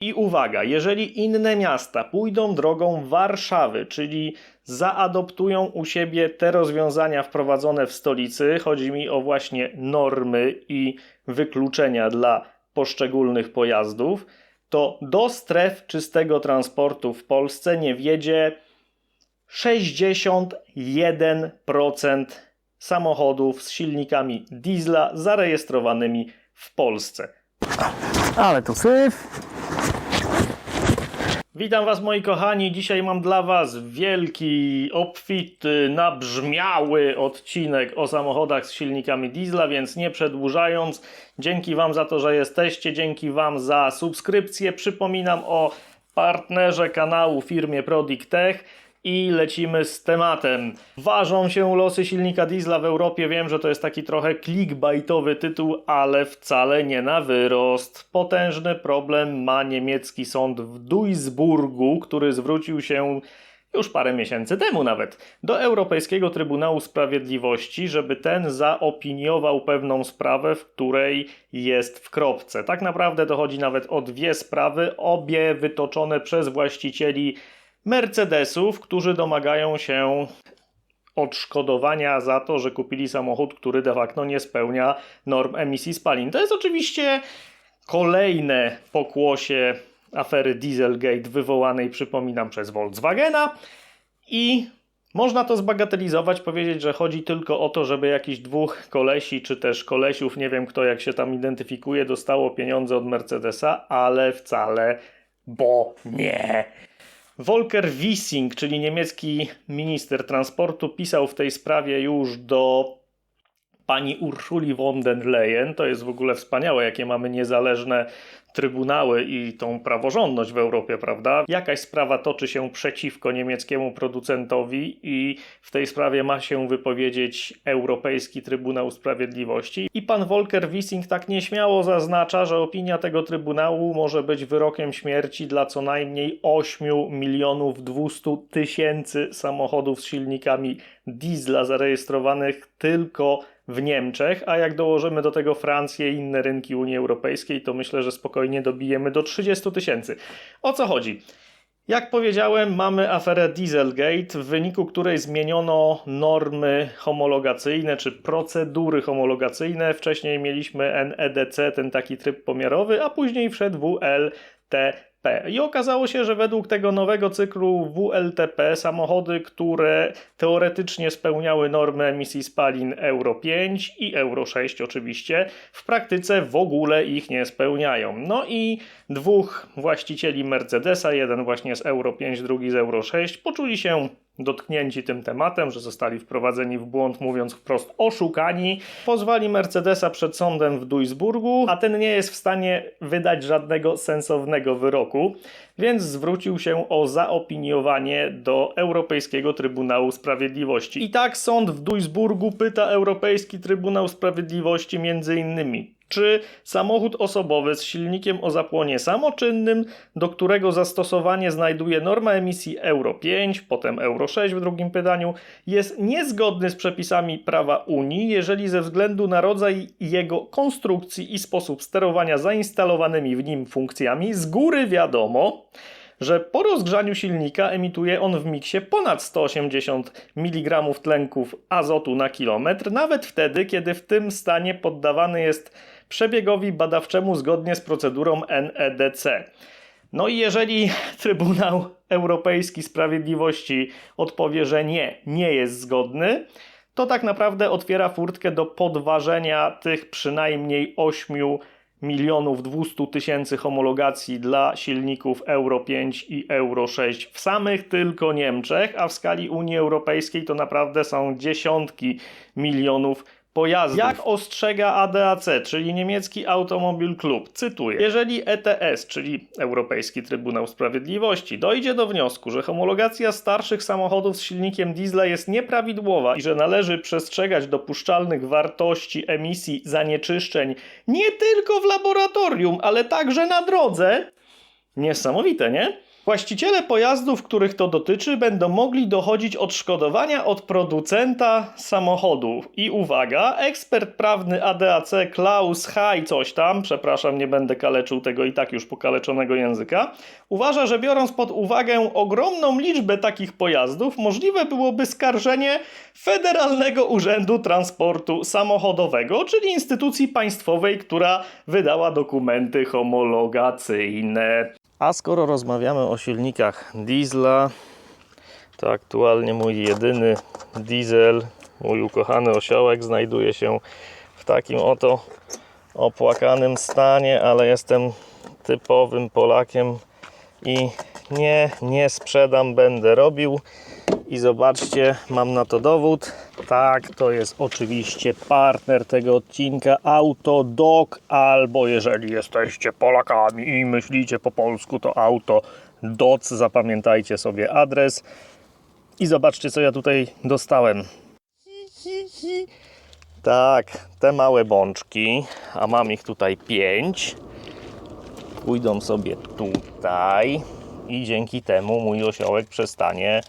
I uwaga, jeżeli inne miasta pójdą drogą Warszawy, czyli zaadoptują u siebie te rozwiązania wprowadzone w stolicy, chodzi mi o właśnie normy i wykluczenia dla poszczególnych pojazdów, to do stref czystego transportu w Polsce nie wjedzie 61% samochodów z silnikami diesla zarejestrowanymi w Polsce. Ale tu syf. Witam Was moi kochani, dzisiaj mam dla Was wielki, obfity, nabrzmiały odcinek o samochodach z silnikami diesla, więc nie przedłużając, dzięki Wam za to, że jesteście, dzięki Wam za subskrypcję, przypominam o partnerze kanału firmie Prodic Tech i lecimy z tematem. Ważą się losy silnika diesla w Europie. Wiem, że to jest taki trochę clickbaitowy tytuł, ale wcale nie na wyrost. Potężny problem ma niemiecki sąd w Duisburgu, który zwrócił się już parę miesięcy temu nawet, do Europejskiego Trybunału Sprawiedliwości, żeby ten zaopiniował pewną sprawę, w której jest w kropce. Tak naprawdę dochodzi nawet o dwie sprawy, obie wytoczone przez właścicieli Mercedesów, którzy domagają się odszkodowania za to, że kupili samochód, który de facto nie spełnia norm emisji spalin. To jest oczywiście kolejne pokłosie afery Dieselgate wywołanej, przypominam, przez Volkswagena i można to zbagatelizować, powiedzieć, że chodzi tylko o to, żeby jakiś dwóch kolesi, czy też kolesiów, nie wiem kto jak się tam identyfikuje, dostało pieniądze od Mercedesa, ale wcale, bo nie. Volker Wissing, czyli niemiecki minister transportu, pisał w tej sprawie już do pani Urszuli von der Leyen. To jest w ogóle wspaniałe, jakie mamy niezależne trybunały i tą praworządność w Europie, prawda? Jakaś sprawa toczy się przeciwko niemieckiemu producentowi i w tej sprawie ma się wypowiedzieć Europejski Trybunał Sprawiedliwości. I pan Volker Wissing tak nieśmiało zaznacza, że opinia tego trybunału może być wyrokiem śmierci dla co najmniej 8 milionów 200 tysięcy samochodów z silnikami diesla zarejestrowanych tylko w Niemczech, a jak dołożymy do tego Francję i inne rynki Unii Europejskiej, to myślę, że spokojnie dobijemy do 30 tysięcy. O co chodzi? Jak powiedziałem, mamy aferę Dieselgate, w wyniku której zmieniono normy homologacyjne czy procedury homologacyjne. Wcześniej mieliśmy NEDC, ten taki tryb pomiarowy, a później wszedł WLTP. I okazało się, że według tego nowego cyklu WLTP samochody, które teoretycznie spełniały normy emisji spalin Euro 5 i Euro 6 oczywiście, w praktyce w ogóle ich nie spełniają. No i dwóch właścicieli Mercedesa, jeden właśnie z Euro 5, drugi z Euro 6, poczuli się dotknięci tym tematem, że zostali wprowadzeni w błąd, mówiąc wprost oszukani, pozwali Mercedesa przed sądem w Duisburgu, a ten nie jest w stanie wydać żadnego sensownego wyroku, więc zwrócił się o zaopiniowanie do Europejskiego Trybunału Sprawiedliwości. I tak sąd w Duisburgu pyta Europejski Trybunał Sprawiedliwości między innymi, czy samochód osobowy z silnikiem o zapłonie samoczynnym, do którego zastosowanie znajduje norma emisji Euro 5, potem Euro 6 w drugim pytaniu, jest niezgodny z przepisami prawa Unii, jeżeli ze względu na rodzaj jego konstrukcji i sposób sterowania zainstalowanymi w nim funkcjami z góry wiadomo, że po rozgrzaniu silnika emituje on w miksie ponad 180 mg tlenków azotu na kilometr, nawet wtedy, kiedy w tym stanie poddawany jest przebiegowi badawczemu zgodnie z procedurą NEDC. No i jeżeli Trybunał Europejski Sprawiedliwości odpowie, że nie, nie jest zgodny, to tak naprawdę otwiera furtkę do podważenia tych przynajmniej 8 milionów 200 tysięcy homologacji dla silników Euro 5 i Euro 6 w samych tylko Niemczech, a w skali Unii Europejskiej to naprawdę są dziesiątki milionów pojazdów. Jak ostrzega ADAC, czyli niemiecki Automobil Club, cytuję: Jeżeli ETS, czyli Europejski Trybunał Sprawiedliwości, dojdzie do wniosku, że homologacja starszych samochodów z silnikiem diesla jest nieprawidłowa i że należy przestrzegać dopuszczalnych wartości emisji zanieczyszczeń nie tylko w laboratorium, ale także na drodze, niesamowite, nie? Właściciele pojazdów, których to dotyczy, będą mogli dochodzić odszkodowania od producenta samochodu. I uwaga, ekspert prawny ADAC Klaus Haj coś tam, przepraszam, nie będę kaleczył tego i tak już pokaleczonego języka, uważa, że biorąc pod uwagę ogromną liczbę takich pojazdów, możliwe byłoby skarżenie Federalnego Urzędu Transportu Samochodowego, czyli instytucji państwowej, która wydała dokumenty homologacyjne. A skoro rozmawiamy o silnikach diesla, to aktualnie mój jedyny diesel, mój ukochany osiołek, znajduje się w takim oto opłakanym stanie, ale jestem typowym Polakiem i nie, nie sprzedam, będę robił. I zobaczcie, mam na to dowód. Tak, to jest oczywiście partner tego odcinka Autodoc, albo jeżeli jesteście Polakami i myślicie po polsku, to Auto Doc. Zapamiętajcie sobie adres. I zobaczcie, co ja tutaj dostałem. Tak, te małe bączki, a mam ich tutaj pięć, pójdą sobie tutaj i dzięki temu mój osiołek przestanie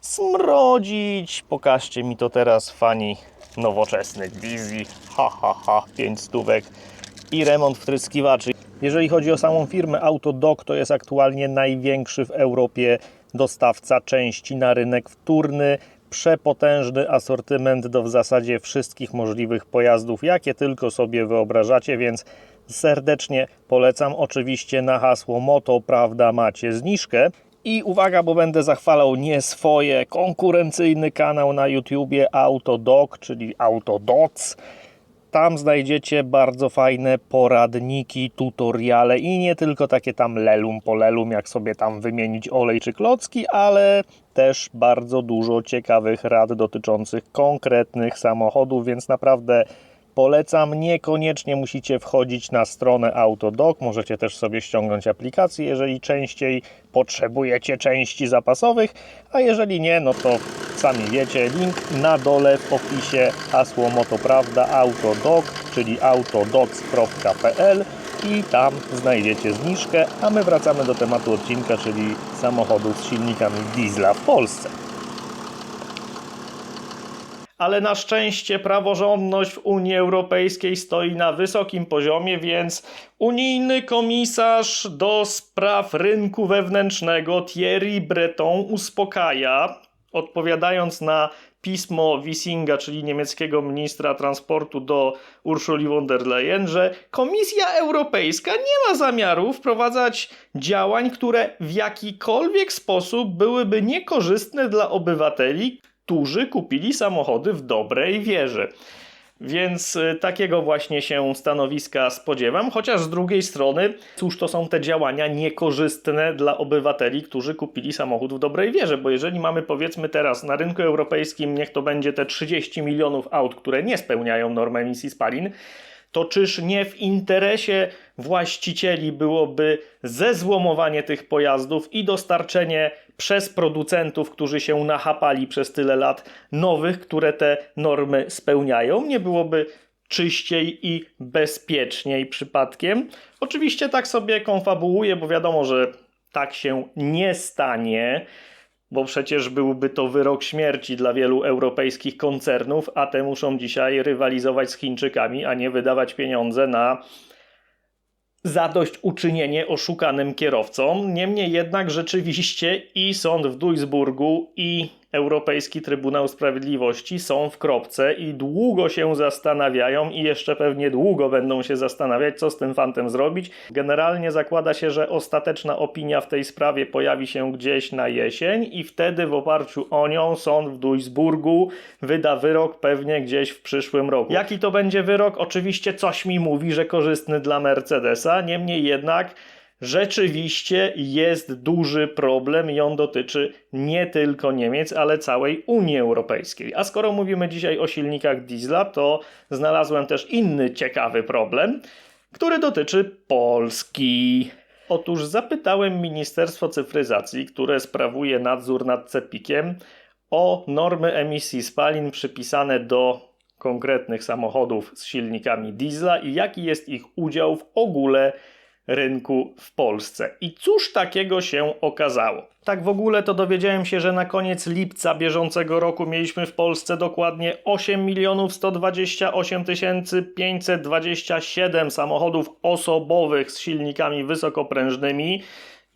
smrodzić. Pokażcie mi to teraz, fani nowoczesnych diesli. Ha, ha, ha, 5 stówek i remont wtryskiwaczy. Jeżeli chodzi o samą firmę Autodoc, to jest aktualnie największy w Europie dostawca części na rynek wtórny. Przepotężny asortyment do w zasadzie wszystkich możliwych pojazdów, jakie tylko sobie wyobrażacie, więc serdecznie polecam. Oczywiście na hasło Moto Prawda macie zniżkę. I uwaga, bo będę zachwalał nie swoje, konkurencyjny kanał na YouTubie Autodoc, czyli Autodoc. Tam znajdziecie bardzo fajne poradniki, tutoriale i nie tylko takie tam lelum po lelum, jak sobie tam wymienić olej czy klocki, ale też bardzo dużo ciekawych rad dotyczących konkretnych samochodów, więc naprawdę polecam. Niekoniecznie musicie wchodzić na stronę Autodoc, możecie też sobie ściągnąć aplikację, jeżeli częściej potrzebujecie części zapasowych, a jeżeli nie, no to sami wiecie, link na dole w opisie, hasło Motoprawda Autodoc, czyli autodoc.pl i tam znajdziecie zniżkę, a my wracamy do tematu odcinka, czyli samochodów z silnikami diesla w Polsce. Ale na szczęście praworządność w Unii Europejskiej stoi na wysokim poziomie, więc unijny komisarz do spraw rynku wewnętrznego Thierry Breton uspokaja, odpowiadając na pismo Wissinga, czyli niemieckiego ministra transportu do Ursuli von der Leyen, że Komisja Europejska nie ma zamiaru wprowadzać działań, które w jakikolwiek sposób byłyby niekorzystne dla obywateli, którzy kupili samochody w dobrej wierze. Więc y, takiego właśnie się stanowiska spodziewam, chociaż z drugiej strony, cóż to są te działania niekorzystne dla obywateli, którzy kupili samochód w dobrej wierze, bo jeżeli mamy powiedzmy teraz na rynku europejskim, niech to będzie te 30 milionów aut, które nie spełniają norm emisji spalin, to czyż nie w interesie właścicieli byłoby zezłomowanie tych pojazdów i dostarczenie przez producentów, którzy się nachapali przez tyle lat, nowych, które te normy spełniają? Nie byłoby czyściej i bezpieczniej przypadkiem? Oczywiście tak sobie konfabułuję, bo wiadomo, że tak się nie stanie bo przecież byłby to wyrok śmierci dla wielu europejskich koncernów, a te muszą dzisiaj rywalizować z Chińczykami, a nie wydawać pieniądze na zadośćuczynienie oszukanym kierowcom. Niemniej jednak rzeczywiście i sąd w Duisburgu i Europejski Trybunał Sprawiedliwości są w kropce i długo się zastanawiają i jeszcze pewnie długo będą się zastanawiać, co z tym fantem zrobić. Generalnie zakłada się, że ostateczna opinia w tej sprawie pojawi się gdzieś na jesień i wtedy w oparciu o nią sąd w Duisburgu wyda wyrok pewnie gdzieś w przyszłym roku. Jaki to będzie wyrok? Oczywiście coś mi mówi, że korzystny dla Mercedesa, niemniej jednak rzeczywiście jest duży problem i on dotyczy nie tylko Niemiec, ale całej Unii Europejskiej. A skoro mówimy dzisiaj o silnikach diesla, to znalazłem też inny ciekawy problem, który dotyczy Polski. Otóż zapytałem Ministerstwo Cyfryzacji, które sprawuje nadzór nad CEPikiem, o normy emisji spalin przypisane do konkretnych samochodów z silnikami diesla i jaki jest ich udział w ogóle rynku w Polsce. I cóż takiego się okazało? Tak w ogóle to dowiedziałem się, że na koniec lipca bieżącego roku mieliśmy w Polsce dokładnie 8 milionów 128 527 samochodów osobowych z silnikami wysokoprężnymi.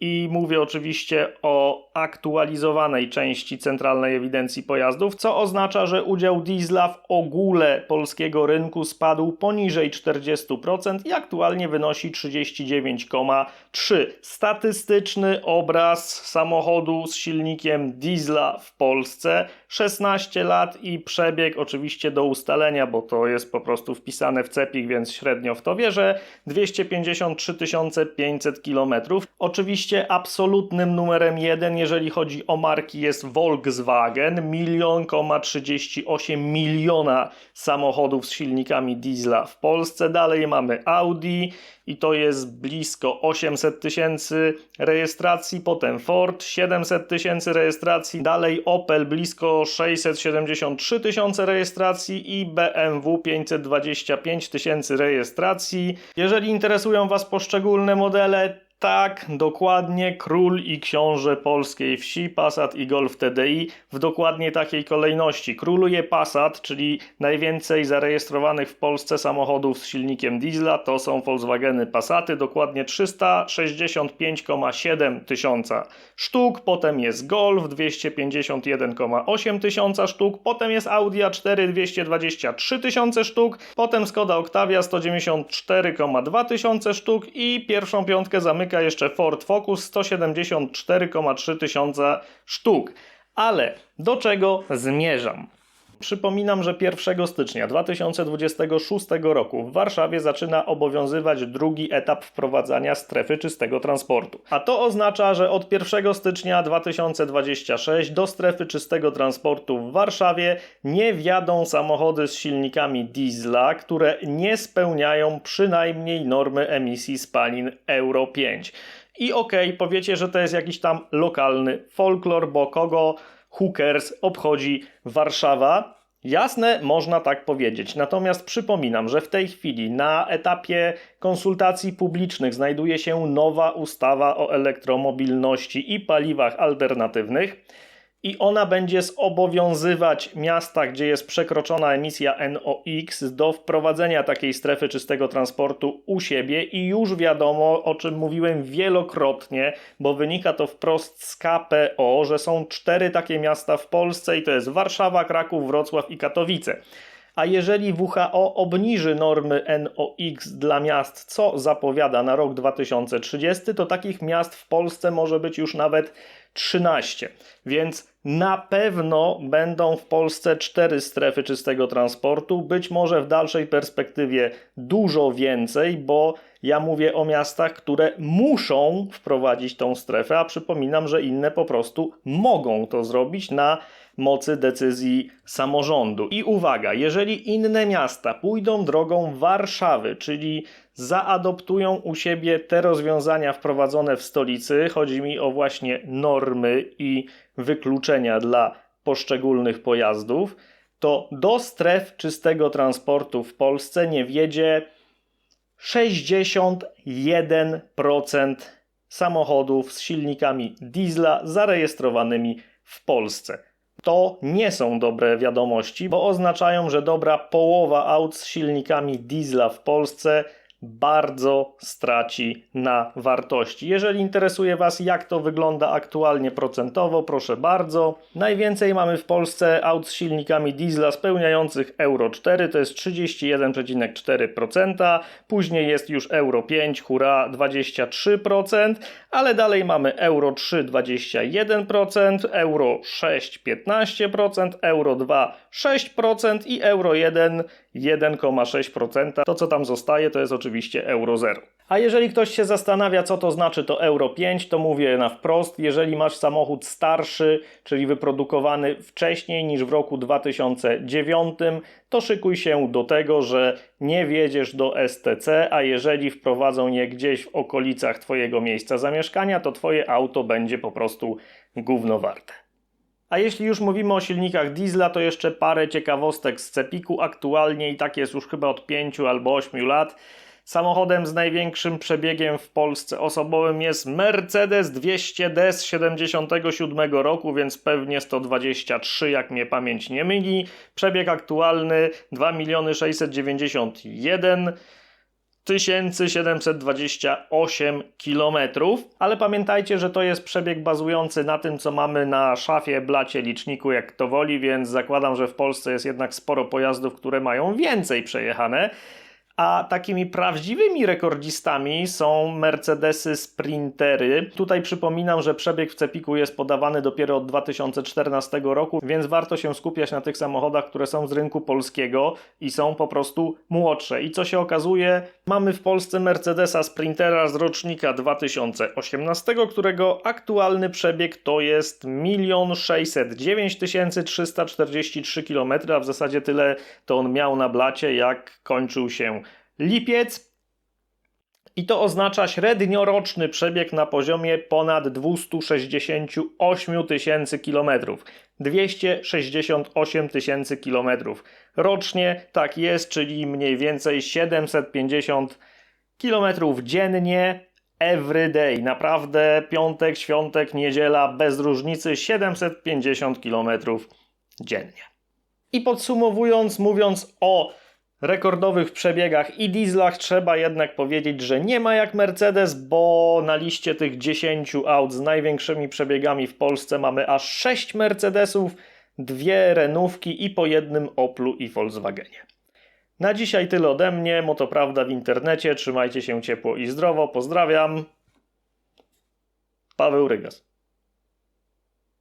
I mówię oczywiście o aktualizowanej części Centralnej Ewidencji Pojazdów, co oznacza, że udział diesla w ogóle polskiego rynku spadł poniżej 40% i aktualnie wynosi 39,3%. Statystyczny obraz samochodu z silnikiem diesla w Polsce 16 lat i przebieg oczywiście do ustalenia, bo to jest po prostu wpisane w cepik, więc średnio w to wierzę, 253 500 km. Oczywiście absolutnym numerem jeden, jeżeli chodzi o marki, jest Volkswagen. Milion, 38 miliona samochodów z silnikami diesla w Polsce. Dalej mamy Audi i to jest blisko 800 tysięcy rejestracji, potem Ford 700 tysięcy rejestracji, dalej Opel blisko 673 tysiące rejestracji i BMW 525 tysięcy rejestracji. Jeżeli interesują Was poszczególne modele, tak, dokładnie król i książę polskiej wsi, Passat i Golf TDI w dokładnie takiej kolejności. Króluje Passat, czyli najwięcej zarejestrowanych w Polsce samochodów z silnikiem diesla to są Volkswageny Passaty, dokładnie 365,7 tysiąca sztuk, potem jest Golf 251,8 tysiąca sztuk, potem jest Audi A4 223 tysiące sztuk, potem Skoda Octavia 194,2 tysiące sztuk i pierwszą piątkę zamyka jeszcze Ford Focus 174,3 tysiąca sztuk. Ale do czego zmierzam? Przypominam, że 1 stycznia 2026 roku w Warszawie zaczyna obowiązywać drugi etap wprowadzania strefy czystego transportu. A to oznacza, że od 1 stycznia 2026 do strefy czystego transportu w Warszawie nie wjadą samochody z silnikami diesla, które nie spełniają przynajmniej normy emisji spalin Euro 5. I okej, okay, powiecie, że to jest jakiś tam lokalny folklor, bo kogo hookers obchodzi Warszawa. Jasne, można tak powiedzieć. Natomiast przypominam, że w tej chwili na etapie konsultacji publicznych znajduje się nowa ustawa o elektromobilności i paliwach alternatywnych. I ona będzie zobowiązywać miasta, gdzie jest przekroczona emisja NOx, do wprowadzenia takiej strefy czystego transportu u siebie. I już wiadomo, o czym mówiłem wielokrotnie, bo wynika to wprost z KPO, że są cztery takie miasta w Polsce, i to jest Warszawa, Kraków, Wrocław i Katowice. A jeżeli WHO obniży normy NOx dla miast, co zapowiada na rok 2030, to takich miast w Polsce może być już nawet 13. Więc na pewno będą w Polsce cztery strefy czystego transportu, być może w dalszej perspektywie dużo więcej, bo ja mówię o miastach, które muszą wprowadzić tą strefę, a przypominam, że inne po prostu mogą to zrobić na mocy decyzji samorządu. I uwaga, jeżeli inne miasta pójdą drogą Warszawy, czyli zaadoptują u siebie te rozwiązania wprowadzone w stolicy, chodzi mi o właśnie normy i wykluczenia dla poszczególnych pojazdów, to do stref czystego transportu w Polsce nie wjedzie 61% samochodów z silnikami diesla zarejestrowanymi w Polsce. To nie są dobre wiadomości, bo oznaczają, że dobra połowa aut z silnikami diesla w Polsce bardzo straci na wartości. Jeżeli interesuje Was, jak to wygląda aktualnie procentowo, proszę bardzo. Najwięcej mamy w Polsce aut z silnikami diesla spełniających Euro 4, to jest 31,4%. Później jest już Euro 5, hura 23%, ale dalej mamy Euro 3 21%, Euro 6 15%, Euro 2 6% i Euro 1 1,6%. To, co tam zostaje, to jest oczywiście euro 0. A jeżeli ktoś się zastanawia, co to znaczy to euro 5, to mówię na wprost, jeżeli masz samochód starszy, czyli wyprodukowany wcześniej niż w roku 2009, to szykuj się do tego, że nie wjedziesz do STC, a jeżeli wprowadzą je gdzieś w okolicach Twojego miejsca zamieszkania, to Twoje auto będzie po prostu gówno warte. A jeśli już mówimy o silnikach diesla, to jeszcze parę ciekawostek z Cepiku aktualnie i tak jest już chyba od 5 albo 8 lat. Samochodem z największym przebiegiem w Polsce osobowym jest Mercedes 200D z 77 roku, więc pewnie 123, jak mnie pamięć nie myli. Przebieg aktualny 2 691 1728 km, ale pamiętajcie, że to jest przebieg bazujący na tym, co mamy na szafie, blacie, liczniku, jak to woli, więc zakładam, że w Polsce jest jednak sporo pojazdów, które mają więcej przejechane. A takimi prawdziwymi rekordzistami są Mercedesy Sprintery. Tutaj przypominam, że przebieg w Cepiku jest podawany dopiero od 2014 roku, więc warto się skupiać na tych samochodach, które są z rynku polskiego i są po prostu młodsze. I co się okazuje, mamy w Polsce Mercedesa Sprintera z rocznika 2018, którego aktualny przebieg to jest 1 609 343 km, a w zasadzie tyle to on miał na blacie, jak kończył się lipiec. I to oznacza średnioroczny przebieg na poziomie ponad 268 tysięcy kilometrów. 268 tysięcy kilometrów rocznie, tak jest, czyli mniej więcej 750 kilometrów dziennie, every day. Naprawdę piątek, świątek, niedziela, bez różnicy 750 kilometrów dziennie. I podsumowując, mówiąc o rekordowych przebiegach i dieslach, trzeba jednak powiedzieć, że nie ma jak Mercedes, bo na liście tych 10 aut z największymi przebiegami w Polsce mamy aż 6 Mercedesów, dwie Renówki i po jednym Oplu i Volkswagenie. Na dzisiaj tyle ode mnie, Motoprawda w internecie, trzymajcie się ciepło i zdrowo, pozdrawiam. Paweł Rygas.